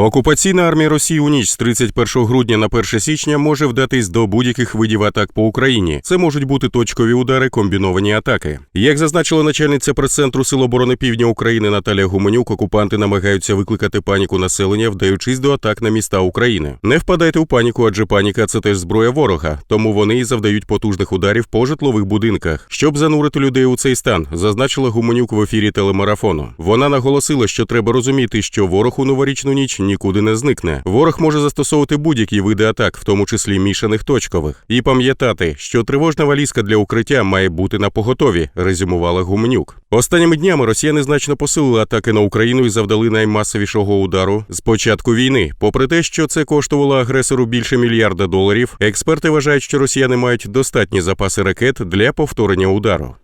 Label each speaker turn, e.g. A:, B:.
A: Окупаційна армія Росії у ніч з 31 грудня на 1 січня може вдатись до будь-яких видів атак по Україні. Це можуть бути точкові удари, комбіновані атаки. Як зазначила начальниця прес-центру Сил оборони Півдня України Наталія Гуменюк, окупанти намагаються викликати паніку населення, вдаючись до атак на міста України. Не впадайте у паніку, адже паніка це теж зброя ворога, тому вони і завдають потужних ударів по житлових будинках, щоб занурити людей у цей стан, зазначила Гуменюк в ефірі телемарафону. Вона наголосила, що треба розуміти, що ворог у новорічну ніч нікуди не зникне. Ворог може застосовувати будь-які види атак, в тому числі мішаних точкових, і пам'ятати, що тривожна валізка для укриття має бути на поготові, резюмувала Гуменюк. Останніми днями росіяни значно посилили атаки на Україну і завдали наймасовішого удару з початку війни. Попри те, що це коштувало агресору більше мільярда доларів, експерти вважають, що росіяни мають достатні запаси ракет для повторення удару.